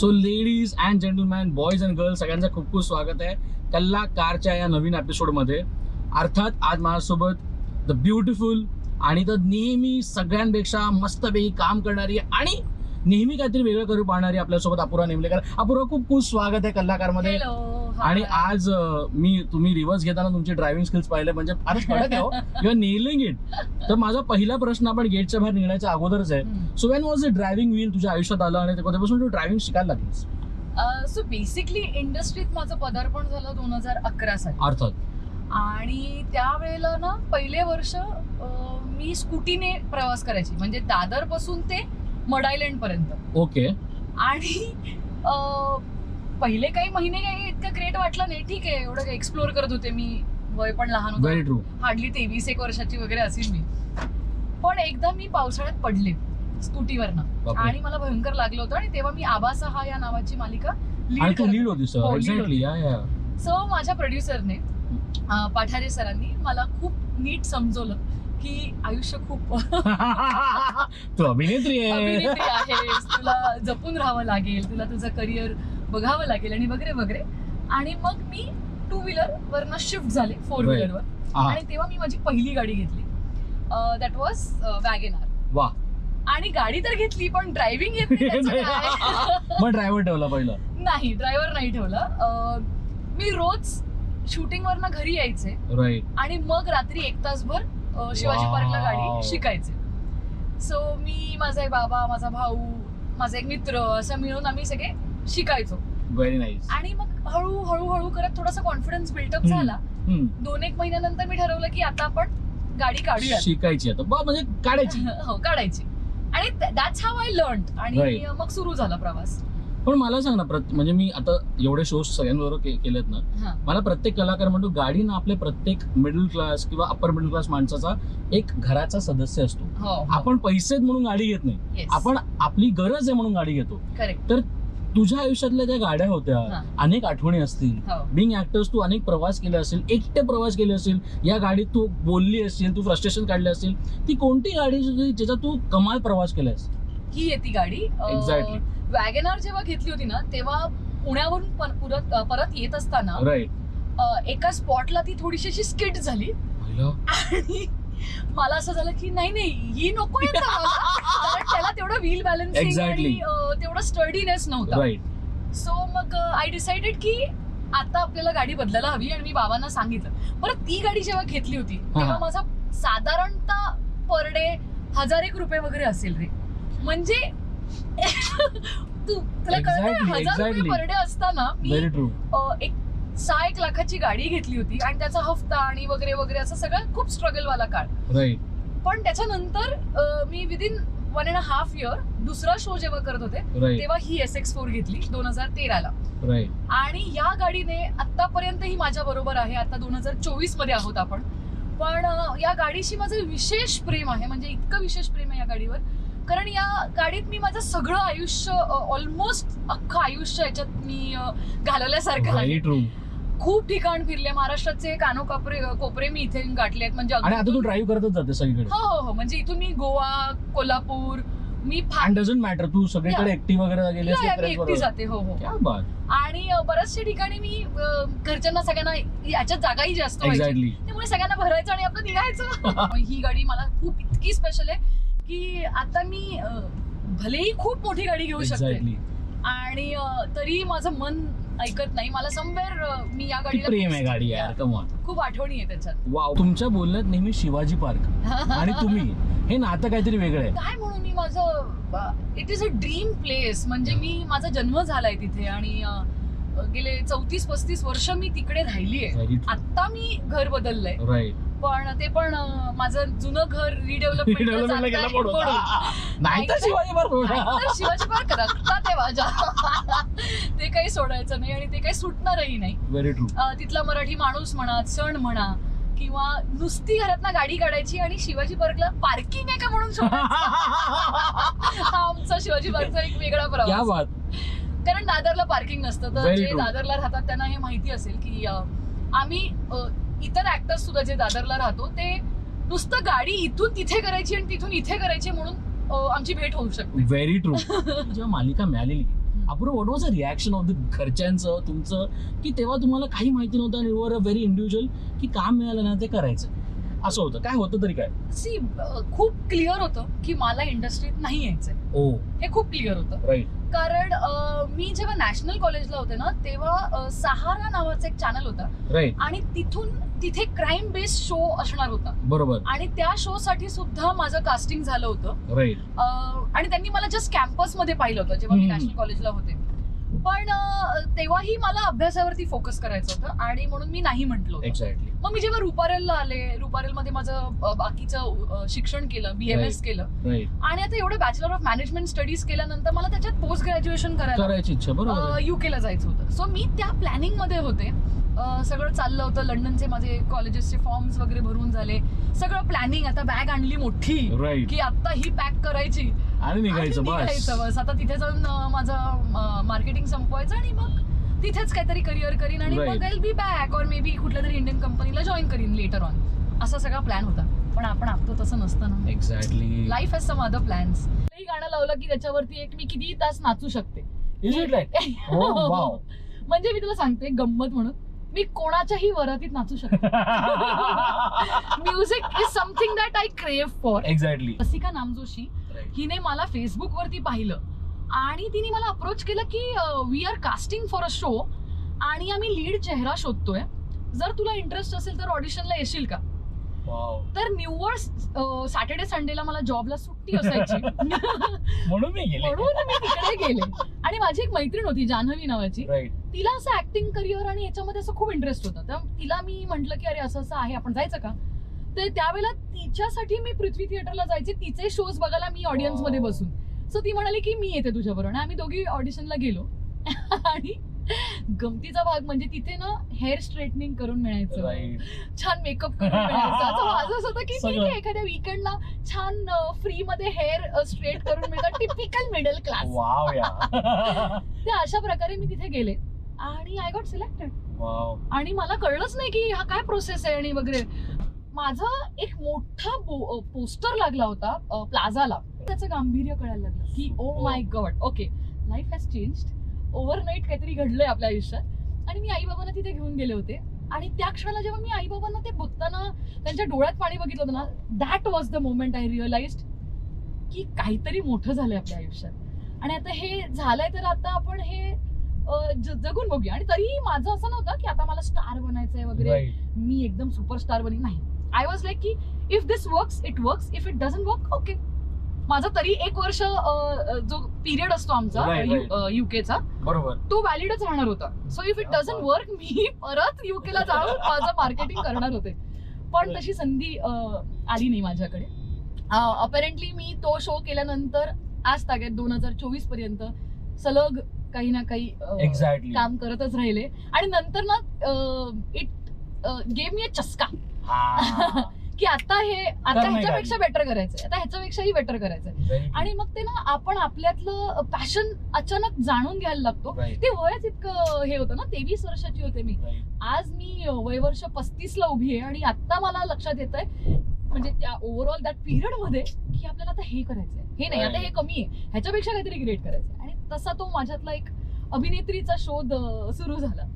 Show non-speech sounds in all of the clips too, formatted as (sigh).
So ladies and gentleman boys and girls सगळ्यांचं खूप खूप स्वागत आहे कल्ला कारच्या या नवीन एपिसोडमध्ये अर्थात आज माझ्यासोबत द ब्युटिफुल आणि तर नेहमी सगळ्यांपेक्षा मस्तपैकी काम करणारी आणि नेहमी काहीतरी वेगळं करू पाहणारी आपल्यासोबत अपुरा नेमलेकर. अपुरा खूप खूप स्वागत आहे कल्लाकारमध्ये आणि. आज अं, मी तुम्ही रिव्हर्स घेताना तुमची ड्रायव्हिंग स्किल्स पाहिले म्हणजे फारच कडक आहे (laughs) नेलिंग इट तर माझा पहिला प्रश्न आपण गेटच्या बाहेर निघण्याच्या अगोदरच आहे. So when was the driving wheel तुझ्या आयुष्यात आलं आणि कधीपासून तू ड्रायव्हिंग शिकायला लागलीस? अ, सो बेसिकली इंडस्ट्रीत माझं पदार्पण झालं दोन हजार अकरा साली अर्थात. आणि त्यावेळेला ना पहिले वर्ष अ, मी स्कूटीने प्रवास करायची. म्हणजे दादरपासून ते मड आयलँड पर्यंत ओके आणि अ, पहिले काही महिने काही इतकं ग्रेट वाटलं नाही. ठीक आहे एवढं एक्सप्लोर करत होते मी. वय पण लहान व्हेरी होतं ट्रू हार्डली तेवीस एक वर्षाची वगैरे असेल मी. पण एकदा मी पावसाळ्यात पडले स्कूटीवरनं. बापरे. आणि मला भयंकर लागलं होतं. आणि तेव्हा मी आबासहा या नावाची मालिका आणि लीड तू करत लीड होती हो, सर lead एक्झॅक्टली या या सो माझ्या प्रोड्युसरने पाठारे सरांनी मला खूप नीट समजवलं की आयुष्य खूप (laughs) तू अभिनेत्री आहे. अभिनेत्री आहेस तुला जपून राहावं लागेल. तुला तुझं करिअर बघावं लागेल. आणि वगैरे वगैरे. आणि मग मी टू व्हीलर वरनं शिफ्ट झाले फोर Right. व्हीलरवर हा, आणि तेव्हा मी माझी पहिली गाडी घेतली. दॅट वॉज वॅगन आर वा. आणि गाडी तर घेतली पण ड्रायव्हिंग येत नाही ड्रायव्हर (laughs) (laughs) ठेवला पहिला? नाही ड्रायव्हर नाही ठेवला. मी रोज शूटिंग वरनं घरी यायचे. आणि मग रात्री एक तासभर शिवाजी. पार्कला गाडी शिकायचे. सो मी माझा एक बाबा माझा भाऊ माझा एक मित्र असं मिळून आम्ही सगळे शिकायचो. व्हेरी नाईस आणि मग हळू हळू हळू करत थोडासा कॉन्फिडन्स बिल्डअप झाला. दोन एक महिन्यानंतर मी ठरवलं की आता आपण गाडी काढूया. शिकायची आता. बा म्हणजे काढायची. (laughs) हो काढायची. आणि दॅट्स हाव आय लर्न आणि. मग सुरू झाला प्रवास. पण मला सांग ना प्रत- म्हणजे मी आता एवढे शोज सगळ्यांबरोबर के- केलेत ना. हा. मला प्रत्येक कलाकार म्हणतो गाडी ना आपल्या प्रत्येक मिडल क्लास किंवा अप्पर मिडल क्लास माणसाचा एक घराचा सदस्य असतो. हो आपण पैसे आहेत म्हणून गाडी घेत नाही. आपण आपली गरज आहे म्हणून गाडी घेतो. करेक्ट तुझ्या आयुष्यातल्या ज्या गाड्या हा. होत्या अनेक आठवणी असतील. हो. बिंग ऍक्टर्स तू अनेक प्रवास केले असेल एकटे प्रवास केले असेल या गाडीत तू बोलली असेल तू फ्रस्ट्रेशन काढले असेल ती कोणती गाडी ज्याचा तू कमाल प्रवास केलास ही आहे ती गाडी. Exactly. वॅगनार जेव्हा घेतली होती ना तेव्हा पुण्यावरून पर- पुरत परत येत असताना एका स्पॉटला ती थोडीशी अशी स्किट झाली. आणि मला असं झालं की नाही नाही ही नको आहे. (laughs) कारण त्याला तेवढं व्हील बॅलन्सिंग Exactly. आणि अ, तेवढं स्टडीनेस नव्हता राईट सो मग आय डिसाइडेड की आता आपल्याला गाडी बदलायला हवी आणि मी बाबांना सांगितलं परत ती गाडी जेव्हा घेतली होती तेव्हा माझा साधारणतः पर डे हजार एक रुपये वगैरे असेल रे म्हणजे (laughs) तू तुला कळतं Exactly, हजार रुपये exactly. पर डे असताना मी व्हेरी ट्रू अ, एक सहा एक लाखाची गाडी घेतली होती आणि त्याचा हफ्ता आणि वगैरे वगैरे असं सगळं खूप स्ट्रगल वाला काळ. राईट पण त्याच्यानंतर अ, मी within one and half year दुसरा शो जेव्हा करत होते राईट तेव्हा ही एस एक्स फोर घेतली दोन हजार तेराला. राईट आणि या गाडीने आतापर्यंत ही माझ्या बरोबर आहे आता दोन हजार चोवीसमध्ये आहोत आपण. पण अ, या गाडीशी माझं विशेष प्रेम आहे म्हणजे इतकं विशेष प्रेम आहे या गाडीवर. कारण या गाडीत मी माझं सगळं आयुष्य ऑलमोस्ट अख्खं आयुष्य याच्यात मी अ, घालवल्यासारखं आहे. व्हेरी ट्रू खूप ठिकाण फिरले. महाराष्ट्राचे कानो कोपरे कोपरे मी इथे गाठले आहेत. म्हणजे आणि आता अगदी- तू ड्राईव्ह करतच जाते सगळीकडे. हो हो हो. म्हणजे इथून मी गोवा कोल्हापूर मी फा- अँड डझंट मॅटर तू सगळीकडे. एकटी वगैरे गेली या- या- मी असते एकटी जाते. हो हो. आणि अ, बऱ्याचशा ठिकाणी मी अ, घरच्यांना सगळ्यांना याच्यात जागाही जास्त व्हायची. एक्झॅक्टली त्यामुळे सगळ्यांना भरायचं आणि आपलं निघायचं. (laughs) ही गाडी मला खूप इतकी स्पेशल आहे की आता मी अ, भलेही खूप मोठी गाडी घेऊ शकते. एक्झॅक्टली आणि अ, तरी माझं मन ऐकत नाही. मला समवेअर मी या किती प्रेम आहे गाडी गाडीला यार कमॉन खूप आठवणी आहे त्याच्यात. वाव तुमच्या बोलण्यात नेहमी शिवाजी पार्क आणि तुम्ही. हे नातं काहीतरी वेगळं आहे. काय म्हणून मी माझं it is a dream place म्हणजे मी माझा जन्म झालाय तिथे आणि गेले चौतीस पस्तीस वर्ष मी तिकडे राहिली आहे व्हेरी आता मी घर बदललंय. राईट पण ते पण माझं जुनं घर (laughs) रिडेव्हलपमेंट (laughs) शिवाजी पार्क. रक्तात आहे माझ्या ते काही सोडायचं नाही आणि ते काही सुटणारही नाही. तिथला मराठी माणूस म्हणा सण म्हणा किंवा नुसती घरात गाडी काढायची आणि शिवाजी पार्कला पार्किंग आहे का म्हणून सोडायचं? (laughs) हा आमचा शिवाजी पार्कचा एक वेगळा प्रवास. कारण दादरला पार्किंग नसतं. तर Very जे true. दादरला राहतात त्यांना हे माहिती असेल की अ, आम्ही अ, इतर ऍक्टर्स सुद्धा जे दादरला राहतो ते नुसतं गाडी इथून तिथे करायची आणि तिथून इथे करायची म्हणून अ, आमची भेट होऊ शकते. व्हेरी ट्रू (laughs) जेव्हा मालिका मिळालेली Apurva what was a reaction of the घरच्यांचं तुमचं? की तेव्हा तुम्हाला काही माहिती नव्हतं आणि युआर अ व्हेरी इंडिव्हिज्युअल की काम मिळालं ना ते करायचं. असं होतं. काय होतं तरी काय? सी खूप क्लिअर होतं की मला इंडस्ट्रीत नाही यायचंय. ओ हे खूप क्लिअर होतं. राईट कारण मी जेव्हा नॅशनल कॉलेजला होते ना तेव्हा सहारा नावाचा एक चॅनल होता. आणि तिथून तिथे क्राईम बेस्ड शो असणार होता. बरोबर. आणि त्या शो साठी सुद्धा माझं कास्टिंग झालं होतं. आणि त्यांनी मला जस्ट कॅम्पसमध्ये पाहिलं होतं जेव्हा मी. नॅशनल कॉलेजला होते. पण तेव्हाही मला अभ्यासावरती फोकस करायचं होतं आणि म्हणून मी नाही म्हटलं एक्झॅक्टली मग मी जेव्हा रुपारेलला आले रुपारेल मध्ये माझं बाकीचं शिक्षण केलं बीएमएस केलं आणि आता एवढं बॅचलर ऑफ मॅनेजमेंट स्टडीज केल्यानंतर मला त्याच्यात पोस्ट ग्रॅज्युएशन करायला. युकेला जायचं होतं. सो मी त्या प्लॅनिंगमध्ये होते. सगळं चाललं होतं. लंडनचे माझे कॉलेजेसचे फॉर्म्स वगैरे भरून झाले. सगळं प्लॅनिंग आता बॅग आणली मोठी की आता ही पॅक करायची. आणि निघायचं बस निघायचं बस. आता तिथे जाऊन अं, माझं मार्केटिंग संपवायचं आणि मग तिथेच काहीतरी करिअर करीन आणि Right. मग आय बी बॅक और मे बी कुठल्या तरी इंडियन कंपनीला जॉईन करीन लेटर ऑन असा सगळा प्लॅन होता. पण आपण आपतो तसं नसतं ना. Exactly life has some other plans हे गाणं लावलं की त्याच्यावरती एक मी किती तास नाचू शकते. Is it like wow. म्हणजे मी तुला सांगते गंमत म्हणून. मी कोणाच्याही वरातीत नाचू शकते. Music is something that I crave for exactly Rasika Namjoshi हिने मला फेसबुक वरती पाहिलं. आणि तिने मला अप्रोच केलं की we are casting for a show आणि आम्ही लीड चेहरा शोधतोय. जर तुला इंटरेस्ट असेल तर ऑडिशनला येशील का? तर निव्वळ सॅटर्डे संडेला मला जॉबला सुट्टी असायची. (laughs) म्हणून मी गेले. म्हणून मी तिकडे गेले. आणि माझी एक मैत्रीण होती जान्हवी नावाची. तिला असं ऍक्टिंग करिअर आणि याच्यामध्ये असं खूप इंटरेस्ट होता. तर तिला मी म्हंटल की अरे असं असं आहे. आपण जायचं का? तर त्यावेळेला तिच्यासाठी मी पृथ्वी थिएटरला जायचे. तिचे शोज बघायला मी ऑडियन्समध्ये. बसून. सो ती म्हणाली की मी येते तुझ्याबरोबर. आणि आम्ही दोघी ऑडिशनला गेलो. (laughs) आणि गमतीचा भाग म्हणजे तिथे ना हेअर स्ट्रेटनिंग करून मिळायचं. छान मेकअप करून मिळायचं. असं (laughs) माझं असं होतं की ठीक सगळं. आहे एखाद्या विकेंडला छान फ्री मध्ये हेअर स्ट्रेट करून मिळतात टिपिकल मिडल क्लास तर अशा प्रकारे मी तिथे गेले. आणि आय गॉट सिलेक्टेड आणि मला कळलंच नाही की हा काय प्रोसेस आहे आणि वगैरे. माझा एक मोठा पोस्टर लागला होता प्लाझाला त्याचं गांभीर्य कळायला लागलं की ओ. My God okay life has change overnight काहीतरी घडलंय आपल्या आयुष्यात. आणि मी आई बाबांना तिथे घेऊन गेले होते. आणि त्या क्षणाला जेव्हा मी आई बाबांना ते बघताना त्यांच्या डोळ्यात पाणी बघितलं होतं ना that was the moment I realise की काहीतरी मोठं झालंय आपल्या आयुष्यात. आणि आता हे झालंय तर आता आपण हे जगून बघूया. आणि तरीही माझं असं नव्हतं की आता मला स्टार बनायचंय वगैरे. मी एकदम सुपरस्टार बनी नाही. आय वॉज लाईक की if this works it works if it doesn't work okay माझा तरी एक वर्ष जो पिरियड असतो आमचा. युकेचा बरोबर. तो व्हॅलिडच राहणार होता. So if it doesn't. Work मी परत युकेला जाऊन माझं मार्केटिंग करणार होते. पण. तशी संधी आली नाही माझ्याकडे. अपेरेंटली मी तो शो केल्यानंतर आज ताग्यात दोन हजार चोवीसपर्यंत सलग काही ना काही काम करतच राहिले. आणि नंतर ना इट गेम मी चस्का. हा. (laughs) की आता हे आता ह्याच्यापेक्षा. बेटर करायचंय. आता ह्याच्यापेक्षाही बेटर करायचंय. आणि मग ते ना आपण आपल्यातलं पॅशन अचानक जाणून घ्यायला लागतो. ते वयच इतकं हे होतं ना तेवीस वर्षाची होते मी. आज मी वयवर्ष पस्तीस ला उभी आहे आणि आता मला लक्षात येत आहे म्हणजे त्या ओव्हरऑल दॅट पिरियडमध्ये की आपल्याला आता हे करायचंय. हे नाही आता हे कमी आहे. ह्याच्यापेक्षा काहीतरी ग्रेट करायचंय. आणि तसा तो माझ्यातला एक अभिनेत्रीचा शोध सुरू झाला.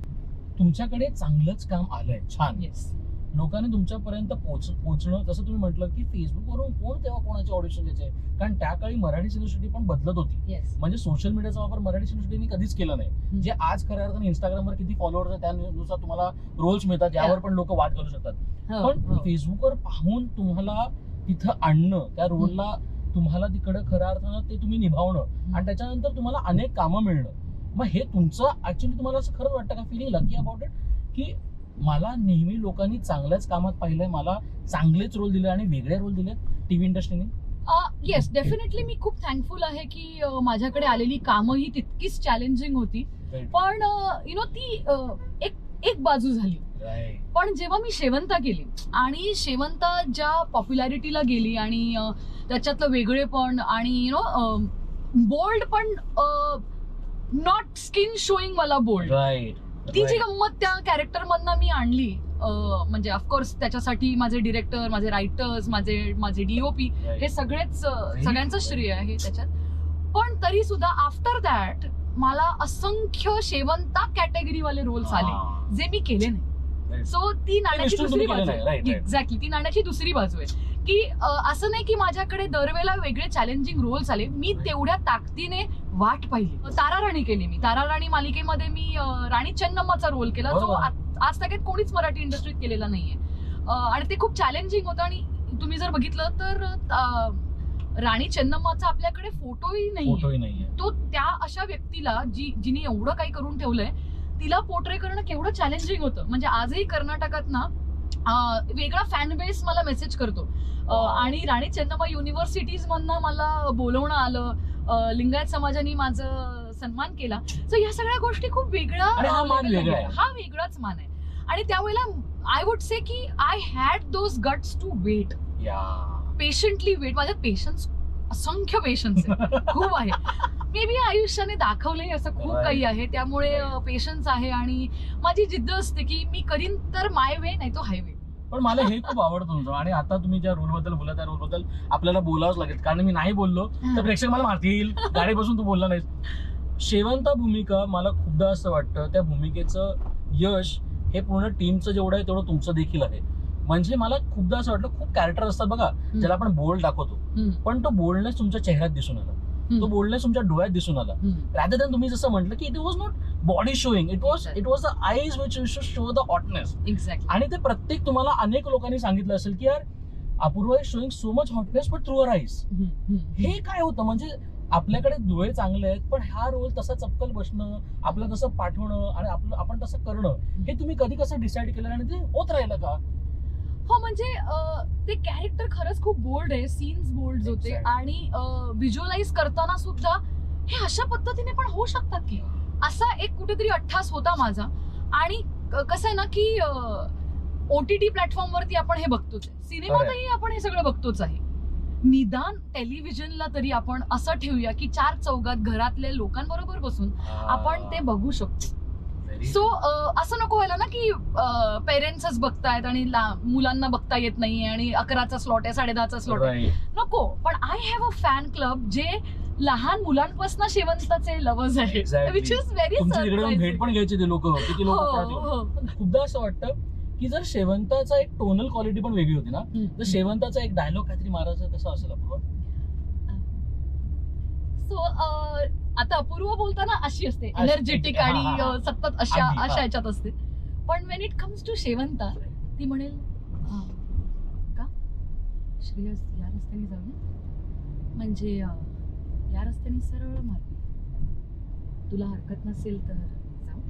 तुमच्याकडे चांगलंच काम आलंय. छान. येस लोकांनी तुमच्यापर्यंत पोच पोहोचणं जसं तुम्ही म्हटलं की फेसबुकवरून कोण तेव्हा कोणाचे ऑडिशन द्यायचे कारण त्या काळी मराठी सिनेसृष्टी पण बदलत होती. म्हणजे सोशल मीडियाचा वापर मराठी सिनेसृष्टीने कधीच केला नाही. जे आज खऱ्या अर्थाने इंस्टाग्रामवर किती फॉलोअर्स आहेत त्यानुसार तुम्हाला रोल्स मिळतात यावर पण लोक वाद घालू शकतात. हो, पण फेसबुकवर पाहून तुम्हाला तिथं आणणं त्या रोलला तुम्हाला तिकडं खऱ्या अर्थानं ते तुम्ही निभावणं आणि त्याच्यानंतर तुम्हाला अनेक कामं मिळणं. मग हे तुमचं ऍक्च्युली तुम्हाला असं खरंच वाटतं का? फिलिंग लकी अबाउट इट की मला नेहमी लोकांनी चांगल्याच कामात पाहिलंय मला चांगलेच रोल दिले आणि वेगळे रोल दिले टीव्ही इंडस्ट्रीने येस डेफिनेटली मी खूप थँकफुल आहे की माझ्याकडे आलेली कामं ही तितकीच चॅलेंजिंग होती. पण यु नो ती एक एक बाजू झाली. पण जेव्हा मी शेवंता केली आणि शेवंता ज्या पॉप्युलॅरिटीला गेली आणि अं, त्याच्यातलं वेगळेपण आणि यु नो बोल्ड पण नॉट स्किन शोईंग मला बोल्ड राईट ती जी गंमत त्या कॅरेक्टर मधनं मी आणली म्हणजे ऑफकोर्स त्याच्यासाठी माझे डिरेक्टर माझे रायटर्स माझे माझे डीओपी हे सगळेच सगळ्यांचं. श्रेय आहे त्याच्यात पण तरी सुद्धा आफ्टर दॅट मला असंख्य शेवंता कॅटेगरी वाले रोल्स आले. जे मी केले नाही. सो ती नाण्याची दुसरी बाजू आहे. एक्झॅक्टली ती नाण्याची दुसरी बाजू आहे. की असं नाही की माझ्याकडे दरवेळेला वेगळे चॅलेंजिंग रोल्स आले. मी तेवढ्या ताकदीने वाट पाहिली. तारा राणी केली मी. तारा राणी मालिकेमध्ये मी राणी चन्नम्माचा रोल केला जो आज तागेत कोणीच मराठी इंडस्ट्रीत केलेला नाहीये. आणि ते खूप चॅलेंजिंग होतं आणि तुम्ही जर बघितलं तर राणी चन्नम्माचा आपल्याकडे फोटोही नाही तो त्या अशा व्यक्तीला जी जिने एवढं काही करून ठेवलंय तिला पोर्ट्रे करणं केवढं चॅलेंजिंग होतं. म्हणजे आजही कर्नाटकात ना वेगळा फॅन बेस मला मेसेज करतो. आणि राणी चन्नम्मा युनिव्हर्सिटीज मधनं मला बोलवणं आलं. लिंगायत समाजाने माझं सन्मान केला. सो ह्या सगळ्या गोष्टी खूप वेगळा. हा वेगळाच मान आहे. आणि त्यावेळेला आय वुड से की I had those guts to wait या पेशंटली वेट माझ्यात पेशन्स असंख्य पेशन्स आहे खूप आहे मे बी आयुष्याने दाखवलंय असं खूप. काही आहे. त्यामुळे पेशन्स आहे आणि माझी जिद्द असते की मी करीन तर माय वे नाही तो हायवे पण मला हे खूप आवडतं तुमचं. आणि आता तुम्ही ज्या रोलबद्दल बोला त्या रोलबद्दल आपल्याला बोलावंच लागेल. कारण मी नाही बोललो तर प्रेक्षक मला मारतील. (laughs) गाडीपासून तू बोलला नाहीस. शेवंता भूमिका मला खूपदा असं वाटतं त्या भूमिकेचं यश हे पूर्ण टीमचं जेवढं आहे तेवढं तुमचं देखील आहे. म्हणजे मला खूपदा असं वाटलं खूप कॅरेक्टर असतात बघा ज्याला आपण बोल्ड दाखवतो. पण तो बोल्डनेस तुमच्या चेहऱ्यात दिसून आला. तो बोल्डनेस तुमच्या डोळ्यात दिसून आला. रॅदर दॅन तुम्ही जसं म्हटलं की it was not body showing it was it was the eyes which you should show the hotness आणि ते प्रत्येक तुम्हाला अनेक लोकांनी सांगितलं असेल की यार Apurva is showing so much hotness but through her eyes हे काय होतं? म्हणजे आपल्याकडे डोळे चांगले आहेत पण हा रोल तसा चपकल बसणं आपलं तसं पाठवणं आणि आपलं आपण तसं करणं हे तुम्ही कधी कसं डिसाईड केलं आणि ते होत राहिलं का? हो म्हणजे ते कॅरेक्टर खरंच खूप बोल्ड आहे सीन्स बोल्ड होते. आणि व्हिज्युअलाइज करताना सुद्धा हे अशा पद्धतीने पण होऊ शकतात की असा एक कुठेतरी अठ्ठास होता माझा. आणि कसं आहे ना की ओ टी टी प्लॅटफॉर्मवरती आपण हे बघतोच आहे. सिनेमातही आपण हे सगळं बघतोच आहे. निदान टेलिव्हिजनला तरी आपण असं ठेवूया की चार चौघात घरातल्या लोकांबरोबर बसून आपण ते बघू शकतो. सो असं नको व्हायला ना की पेरेंट्सच बघतायत आणि मुलांना बघता येत नाहीये आणि अकराचा स्लॉट आहे साडेदहाचा स्लॉट आहे. नको. पण I have a fan club जे लहान मुलांपासून शेवंताचे आहेत. Exactly. विच इज व्हेरी भेट पण घ्यायची ते लोक हो, पण खूपदा असं वाटतं की जर शेवंताचा एक टोनल क्वालिटी पण वेगळी होती ना तर शेवंताचा एक डायलॉग काहीतरी मारायचा कसं असेल अपूर्वा? सो आता अपूर्व बोलताना अशी असते अशी, एनर्जेटिक हा, आणि हा. अ, सतत अशा अगदी, हा. अशा ह्याच्यात असते. पण when it comes to Shevanta ती म्हणेल "हा, का? श्रेयस या रस्त्याने जाऊया म्हणजे अ, या रस्त्याने सरळ मार्ग तुला हरकत नसेल तर जाऊ.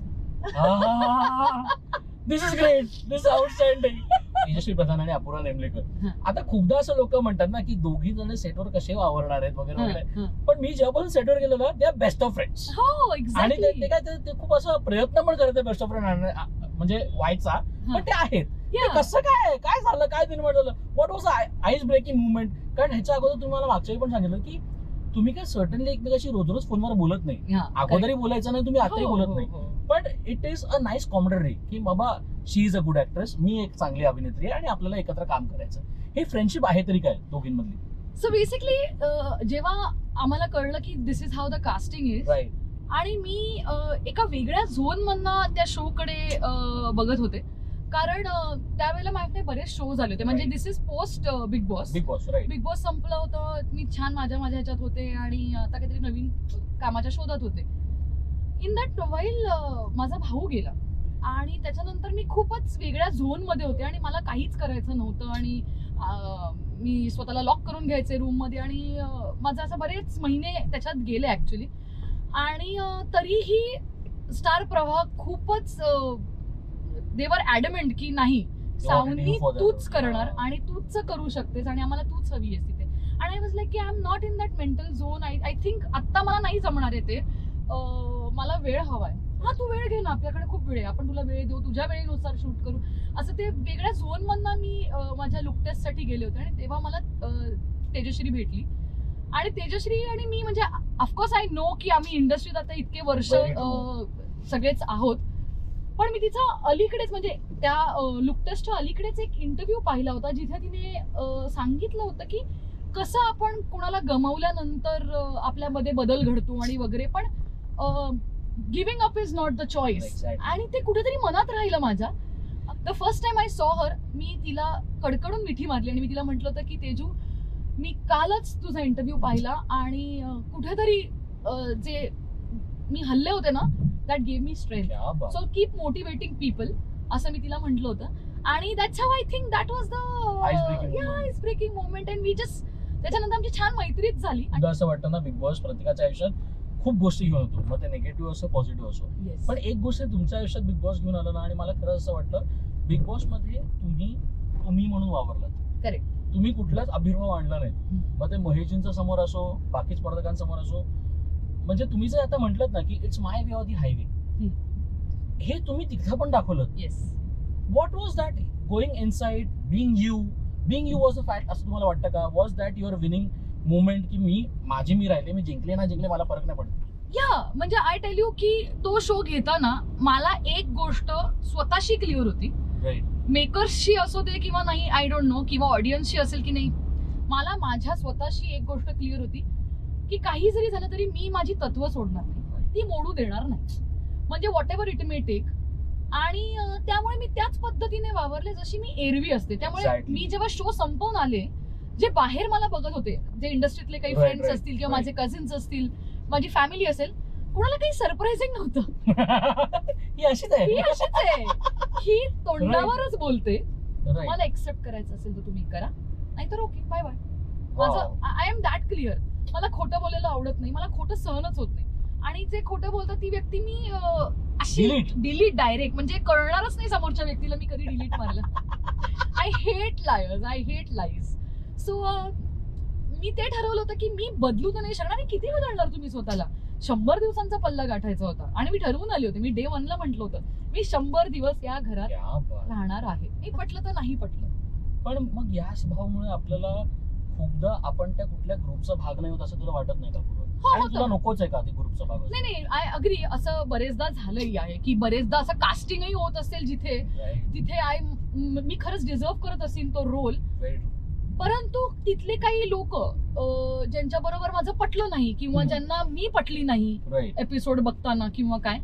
This is great this outstanding Yashasvi Pradhan आणि अपूर्वा नेमलेकर. हा. आता खूपदा असं लोक म्हणतात ना की दोघी जण सेटवर कसे वावरणार आहेत वगैरे हं, वगैरे. हं. पण मी जेव्हा सेटवर गेलो ना ते बेस्ट ऑफ फ्रेंड्स हो आणि ते काय ते- खूप असं प्रयत्न पण करते बेस्ट ऑफ फ्रेंड म्हणजे व्हायचा. पण ते आहेत. कसं काय काय झालं काय निर्माण झालं what was ice breaking movement कारण ह्याच्या अगोदर तुम्ही मला मागच्या पण सांगितलं की तुम्ही काय सर्टनली एकमेकाशी रोज रोज फोनवर बोलत नाही. अगोदरही बोलायचं नाही तुम्ही हो, आताही बोलत नाही. पण it is a nice comedy की बाबा she is a good actress मी एक चांगली अभिनेत्री आहे आणि आपल्याला एकत्र काम करायचं हे फ्रेंडशिप आहे तरी काय दोघींमधली? सो बेसिकली जेव्हा आम्हाला कळलं की this is how the casting is right आणि मी एका वेगळ्या झोन मधनं त्या शो कडे बघत होते. कारण त्यावेळेला माझ्याकडे बरेच शो झाले होते. म्हणजे. This is post Bigg Boss Bigg Boss Bigg Boss संपलं होतं मी छान माझ्या माझ्या ह्याच्यात होते आणि आता काहीतरी नवीन कामाच्या शोधात होते. इन दॅट वाईल माझा भाऊ गेला. आणि त्याच्यानंतर मी खूपच वेगळ्या झोनमध्ये होते आणि मला काहीच करायचं नव्हतं आणि मी स्वतःला लॉक करून घ्यायचे रूममध्ये आणि माझं असं बरेच महिने त्याच्यात गेले ऍक्च्युली आणि तरीही स्टार प्रवाह खूपच देवर ऍडमेंट की नाही सावनी. तूच करणार. आणि तूच करू शकतेस आणि आम्हाला तूच हवी आहेस तिथे. आणि आय वॉज लाईक की I am not in that mental zone I I think आत्ता मला नाही जमणार आहे ते. मला वेळ हवाय. हा तू वेळ घे ना आपल्याकडे खूप वेळ आहे. आपण तुला वेळ देऊ तुझ्या वेळेनुसार शूट करू. असं ते वेगळ्या झोन मधनं मी माझ्या लुकसाठी गेले होते आणि तेव्हा मला तेजश्री भेटली. आणि तेजश्री आणि मी म्हणजे ऑफकोर्स आय नो की आम्ही इंडस्ट्रीत आता इतके वर्ष सगळेच आहोत. पण मी तिचा अलीकडेच म्हणजे त्या लुक टेस्टच्या अलीकडेच एक इंटरव्ह्यू पाहिला होता जिथे तिने सांगितलं होतं की कसं आपण कोणाला गमावल्यानंतर आपल्यामध्ये बदल घडतो आणि वगैरे. पण giving up is not the choice. आणि ते कुठेतरी मनात राहिलं माझ्या. The first time I saw her मी तिला कडकडून मिठी मारली आणि मी तिला म्हटलं होतं की तेजू मी कालच तुझा इंटरव्ह्यू पाहिला आणि कुठेतरी जे मी हल्ले होते ना that gave me strength. So keep motivating people असं मी तिला म्हटलं होतं. आणि that's how I think that was the. Ice breaking moment and we just त्याच्यानंतर आमची छान मैत्रीच झाली. असं वाटतं ना बिग बॉस प्रत्येकाच्या आयुष्यात खूप गोष्टी घेऊन येतो. मग ते निगेटिव्ह असो पॉझिटिव्ह असो. Yes. पण एक गोष्ट तुमच्या आयुष्यात बिग बॉस घेऊन आलं ना आणि मला खरं असं वाटलं बिग बॉसमध्ये तुम्ही तुम्ही म्हणून वावरलात. Correct. तुम्ही कुठलाच अभिर्भाव आणला नाही. हम्म. मग ते महेशजींच्या समोर असो बाकी स्पर्धकांसमोर असो म्हणजे तुम्ही जे आता म्हटलं ना की it's my way of the highway हे तुम्ही तिथं पण दाखवलं yes what was that going inside being you being you was a fact असं तुम्हाला वाटतं का? Was that your winning movement की मी माझी मी राहिले मी जिंकले ना जिंकले मला फरक नाही पडत. या म्हणजे आय टेल यू की तो शो घेताना मला एक गोष्ट स्वतःशी क्लिअर होती. राईट मेकर्सशी असू दे किंवा नाही आय डोंट नो किंवा ऑडियन्सशी असेल की नाही मला माझ्या स्वतःशी एक गोष्ट क्लिअर होती की काही जरी झालं तरी मी माझी तत्व सोडणार नाही. ती मोडू देणार नाही. म्हणजे whatever it may take आणि अं, त्यामुळे मी त्याच पद्धतीने वावरले जशी मी एरवी असते. त्यामुळे Exactly. मी जेव्हा शो संपवून आले जे बाहेर मला बघत होते जे इंडस्ट्रीतले काही Right, फ्रेंड्स right, असतील किंवा right. माझे कझिन्स असतील माझी फॅमिली असेल कोणाला काही सरप्राइझिंग नव्हतं. (laughs) ही अशीच आहे. ही अशीच आहे. ही तोंडावरच बोलते. Right. मला एक्सेप्ट करायचं असेल तर तुम्ही करा. नाहीतर ओके बाय बाय. माझं आय एम दॅट क्लिअर मला खोटं बोलायला आवडत नाही. मला खोटं सहनच होत नाही. आणि जे खोटं बोलतात ती व्यक्ती मी अं, अशी Delete. डिलीट डायरेक्ट म्हणजे कळणारच नाही समोरच्या व्यक्तीला मी कधी डिलीट मारलं. I hate liars I hate lies so मी ते ठरवलं होतं की मी बदलू तर नाही शकणार किती बदलणार तुम्ही स्वतःला? शंभर दिवसांचा पल्ला गाठायचा होता. आणि मी ठरवून आली होती. मी डे वनला म्हटलं होतं मी शंभर दिवस या घरात. राहणार आहे. नाही पटलं तर नाही पटलं. पण मग या स्वभावामुळे आपल्याला खूपदा आपण त्या कुठल्या ग्रुपचा भाग नाही होत असं तुला वाटत नाही का हो. तुला नकोच आहे का ते ग्रुपचा भाग नाही नाही. आय अग्री असं बरेचदा झालंही आहे की बरेचदा असं कास्टिंगही होत असेल जिथे तिथे आय म- मी खरंच डिझर्व करत असेल तो रोल परंतु तिथले काही लोक ज्यांच्या बरोबर माझं पटलं नाही किंवा हम्म. ज्यांना मी पटली नाही राईट एपिसोड बघताना किंवा काय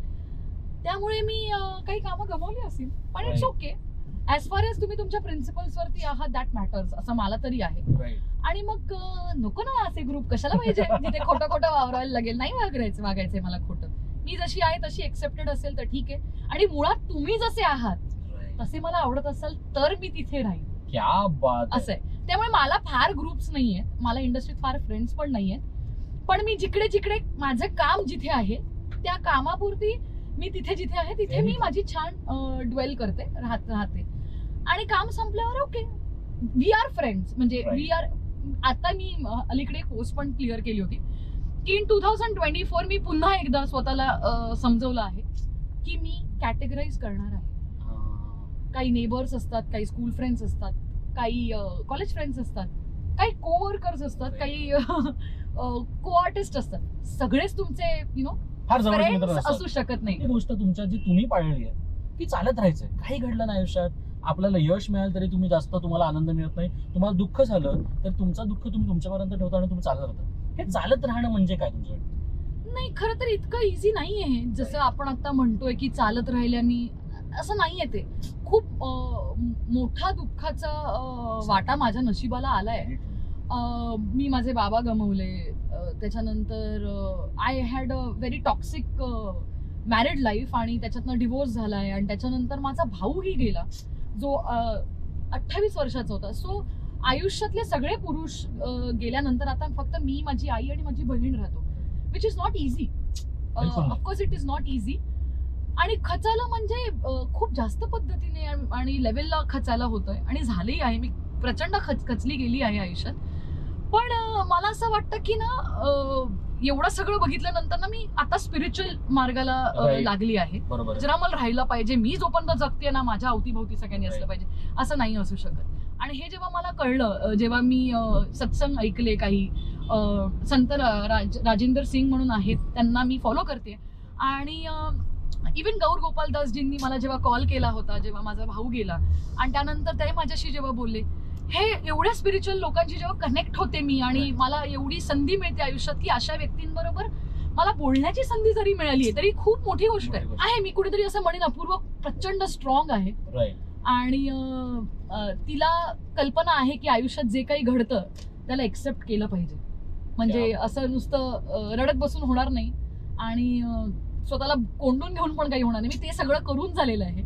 त्यामुळे मी अं, काही कामं गमावली असतील पण it's Right. Okay as far as तुम्ही तुमच्या प्रिन्सिपल्स वरती आहात दॅट मॅटर्स असं मला तरी आहे. राईट आणि मग अं, नको ना असे ग्रुप कशाला पाहिजे? (laughs) जिथे खोटं खोटं वावरायला लागेल. नाही वागायचं वागायचंय मला खोटं. मी जशी आहे तशी एक्सेप्टेड असेल तर ठीक आहे. आणि मुळात तुम्ही जसे आहात तसे मला आवडत असाल तर मी तिथे राहील क्या बात. असं आहे. त्यामुळे मला फार ग्रुप्स नाहीये मला इंडस्ट्रीत फार फ्रेंड्स पण नाहीयेत. पण मी जिकडे जिकडे माझं काम जिथे आहे त्या कामापुरती मी तिथे जिथे आहे तिथे मी. माझी छान ड्वेल करते राहत राहते. आणि काम संपल्यावर ओके वी आर फ्रेंड्स म्हणजे. वी आर आता मी अलीकडे पोस्ट पण क्लिअर केली होती की in two thousand twenty four मी पुन्हा एकदा स्वतःला समजवलं आहे की मी कॅटेगराईज करणार आहे. काही नेबर्स असतात काही स्कूल फ्रेंड्स असतात. काही कॉलेज फ्रेंड्स असतात काही को वर्कर्स असतात काही को आर्टिस्ट असतात. सगळेच तुमचे यु नो फ्रेंड्स असू शकत नाही. गोष्ट तुमच्या जी तुम्ही पाळली आहे ती चालत राहायचंय. काही घडलं नाही आयुष्यात. आपल्याला यश मिळालं तरी तुम्ही जास्त तुम्हाला आनंद मिळत नाही. तुम्हाला दुःख झालं तर तुमचं दुःख तुम्ही तुमच्यापर्यंत ठेवता आणि तुम्ही चालत राहता. हे चालत राहणं म्हणजे काय तुमच्यासाठी नाही खरं तर इतकं इझी नाही आहे जसं आपण आता म्हणतोय की चालत राहिल्याने असं नाहीये ते. खूप मोठा दुःखाचा वाटा माझ्या नशिबाला आलाय. मी माझे बाबा गमवले. त्याच्यानंतर I had a very toxic married life आणि त्याच्यातनं डिवोर्स झालाय आणि त्याच्यानंतर माझा भाऊही गेला जो अठ्ठावीस वर्षाचा होता. सो आयुष्यातले सगळे पुरुष गेल्यानंतर आता फक्त मी माझी आई आणि माझी बहीण राहतो which is not easy. Of course it is not easy आणि खचायला म्हणजे खूप जास्त पद्धतीने आणि- लेवलला खचायला होतंय. आणि झालंही आहे. मी प्रचंड खच खचली गेली आहे आयुष्यात. पण मला असं वाटतं की ना एवढं सगळं बघितल्यानंतर ना मी आता स्पिरिच्युअल मार्गाला. लागली आहे. जरा मला राहायला पाहिजे. मी जोपर्यंत जगते ना माझ्या अवतीभोवती सगळ्यांनी असलं. पाहिजे. असं नाही असू शकत. आणि हे जेव्हा मला कळलं जेव्हा मी सत्संग ऐकले काही संत राज राजेंद्र सिंग म्हणून आहेत त्यांना मी फॉलो करते. आणि इवन गौर गोपालदासजींनी मला जेव्हा कॉल केला होता जेव्हा माझा भाऊ गेला आणि त्यानंतर ते माझ्याशी जेव्हा बोलले हे एवढ्या स्पिरिच्युअल लोकांशी जेव्हा कनेक्ट होते मी आणि. मला एवढी संधी मिळते आयुष्यात की अशा व्यक्तींबरोबर मला बोलण्याची संधी जरी मिळाली आहे तरी खूप मोठी गोष्ट आहे. आहे मी कुठेतरी असं म्हणेन अपूर्व प्रचंड स्ट्रॉंग आहे. आणि तिला कल्पना आहे की आयुष्यात जे काही घडतं त्याला एक्सेप्ट केलं पाहिजे. म्हणजे असं नुसतं रडत बसून होणार नाही. आणि स्वतःला कोंडून घेऊन पण काही होणार नाही. मी ते सगळं करून झालेलं आहे.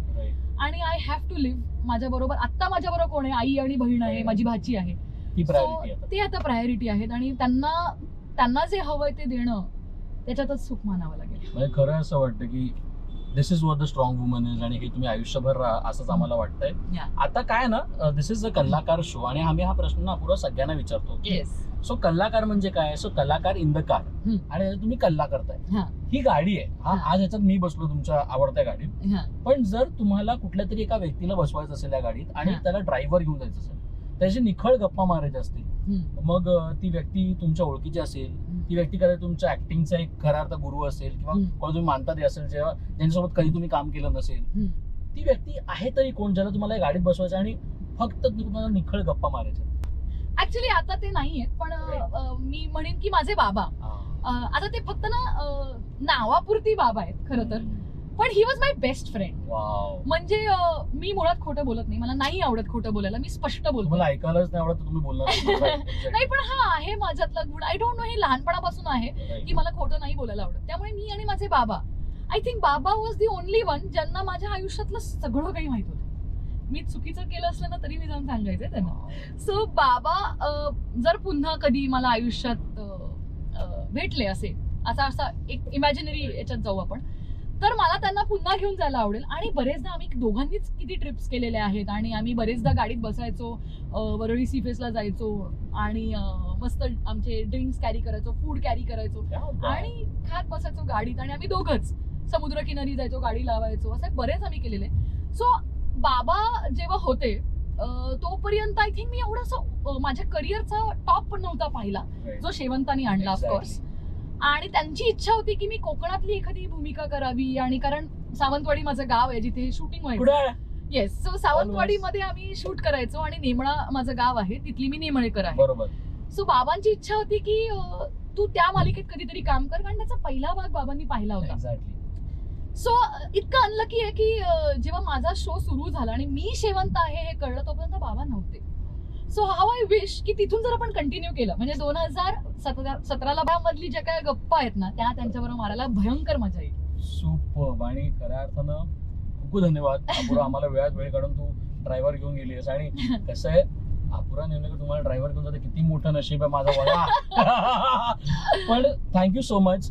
आणि आय हॅव टू लिव्ह माझ्या बरोबर आत्ता माझ्या बरोबर कोण आहे? आई आणि बहीण आहे माझी भाची आहे. ती आता. ते आता प्रायोरिटी आहेत आणि त्यांना त्यांना जे हवंय ते देणं त्याच्यातच सुख मानावं लागेल. म्हणजे खरं असं वाटतं की this is what the strong woman is आणि हे तुम्ही आयुष्यभर राहा असंच आम्हाला वाटतंय. आता काय ना दिस इज अ कलाकार शो आणि आम्ही हा प्रश्न ना पुरा सगळ्यांना विचारतो येस सो कलाकार म्हणजे काय सो कलाकार इन द कार. आणि तुम्ही कल्ला करताय हा. गाडी आहे हा. आज याच्यात मी बसलो तुमच्या आवडत्या गाडीत पण जर तुम्हाला कुठल्या तरी एका व्यक्तीला बसवायचं असेल या गाडीत आणि. त्याला ड्रायव्हर घेऊन जायचं असेल त्याची निखळ गप्पा मारायचे असतील. मग ती व्यक्ती तुमच्या ओळखीची असेल ती व्यक्ती कधी तुमच्या ऍक्टिंगचा एक खरा अर्थ गुरु असेल किंवा. कोण तुम्ही मानता ते असेल जेव्हा ज्यांच्यासोबत कधी तुम्ही काम केलं नसेल. ती व्यक्ती आहे तरी कोण ज्याला तुम्हाला या गाडीत बसवायचं आणि फक्त तुम्हाला निखळ गप्पा मारायच्या ऍक्च्युली आता ते नाहीयेत पण अं, मी म्हणेन की माझे बाबा. अं, आता ते फक्त ना अं, नावापुरती बाबा आहेत खरं तर. पण he was my best friend wow म्हणजे अं, मी मुळात खोटं बोलत नाही. मला नाही आवडत खोटं बोलायला. मी स्पष्ट बोलतो. तुम्हाला ऐकायलाच नाही आवडत तर तुम्ही बोलणार नाही. (laughs) पण हा आहे माझ्यातला गुण. आय डोंट नो हे लहानपणापासून आहे. की मला खोटं नाही बोलायला आवडत. त्यामुळे मी आणि माझे बाबा. आय थिंक बाबा वॉज दी ओनली वन ज्यांना माझ्या आयुष्यातलं सगळं काही माहीत होतं. मी चुकीचं केलं असलं ना तरी मी जाऊन सांगायचं त्यांना. सो बाबा जर पुन्हा कधी मला आयुष्यात भेटले असे असा असा एक इमॅजिनरी याच्यात जाऊ आपण तर मला त्यांना पुन्हा घेऊन जायला आवडेल. आणि बरेचदा आम्ही दोघांनीच किती ट्रिप्स केलेल्या आहेत आणि आम्ही बरेचदा गाडीत बसायचो वरळी सीफेसला जायचो आणि मस्त आमचे ड्रिंक्स कॅरी करायचो फूड कॅरी करायचो. आणि खात बसायचो गाडीत. आणि आम्ही दोघंच समुद्रकिनारी जायचो गाडी लावायचो असं बरेच आम्ही केलेले. सो बाबा जेव्हा होते तोपर्यंत आय थिंक मी एवढासा माझ्या करिअरचा टॉप पण नव्हता पाहिला. जो शेवंतानी आणला. ऑफकोर्स आणि त्यांची इच्छा होती की मी कोकणातली एखादी भूमिका करावी आणि कारण सावंतवाडी माझं गाव आहे जिथे शूटिंग व्हायचं? येस सो सावंतवाडीमध्ये आम्ही शूट करायचो आणि नेमळा माझं गाव आहे तिथली मी नेमळेकर आहे सो बाबांची इच्छा होती की तू त्या मालिकेत कधीतरी काम कर कारण त्याचा पहिला भाग बाबांनी पाहिला होता. सो इतकं अनलकी आहे की जेव्हा माझा शो सुरू झाला आणि मी शेवंत आहे हे कळलं तोपर्यंत बाबा नव्हते. सो हाव आय विश की तिथून जर आपण कंटिन्यू केलं. म्हणजे दोन हजार सतरा सतराला मधली ज्या काय गप्पा आहेत ना त्या त्यांच्याबरोबर मारायला भयंकर मजा येईल. सुपर आणि खऱ्या अर्थानं खूप धन्यवाद. (laughs) आम्हाला वेळात वेळ काढून तू ड्रायव्हर घेऊन गेलीस आणि (laughs) कसं आहे अपुरा नेमकं तुम्हाला ड्रायव्हर घेऊन जातं किती मोठं नशीब आहे माझं बघा (laughs) पण thank you so much.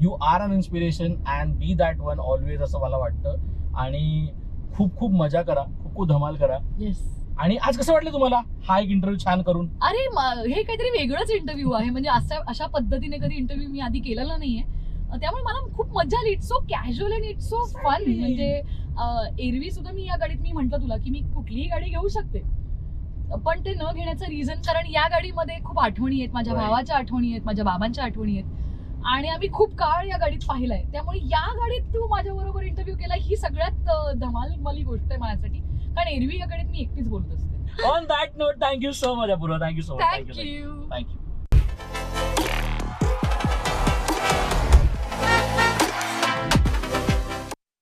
You are an inspiration and be that one always असं मला वाटतं. आणि खूप खूप मजा करा खूप खूप धमाल करा. येस आणि आज कसं वाटलं तुम्हाला हा एक इंटरव्ह्यू छान करून? अरे म- हे काहीतरी वेगळंच इंटरव्ह्यू आहे. म्हणजे अशा अशा पद्धतीने कधी इंटरव्ह्यू मी आधी केलेला नाहीये. अं, त्यामुळे मला खूप मजा आली. It's so casual and it's so fun Exactly. म्हणजे अं, एरवी सुद्धा मी या गाडीत मी म्हंटल तुला की मी कुठलीही गाडी घेऊ शकते. पण ते न घेण्याचं रिझन कारण या गाडीमध्ये खूप आठवणी आहेत. माझ्या Right. भावाच्या आठवणी आहेत माझ्या बाबांच्या आठवणी आहेत. आणि आम्ही खूप काळ या गाडीत पाहिलाय. त्यामुळे या गाडीत तू माझ्या बरोबर इंटरव्ह्यू केला ही सगळ्यात अं, धमालवाली गोष्ट आहे माझ्यासाठी. कारण एरवी या गाडीत मी एकटीच बोलत असते. On that note thank you so much Apurva. Thank you so much thank you thank you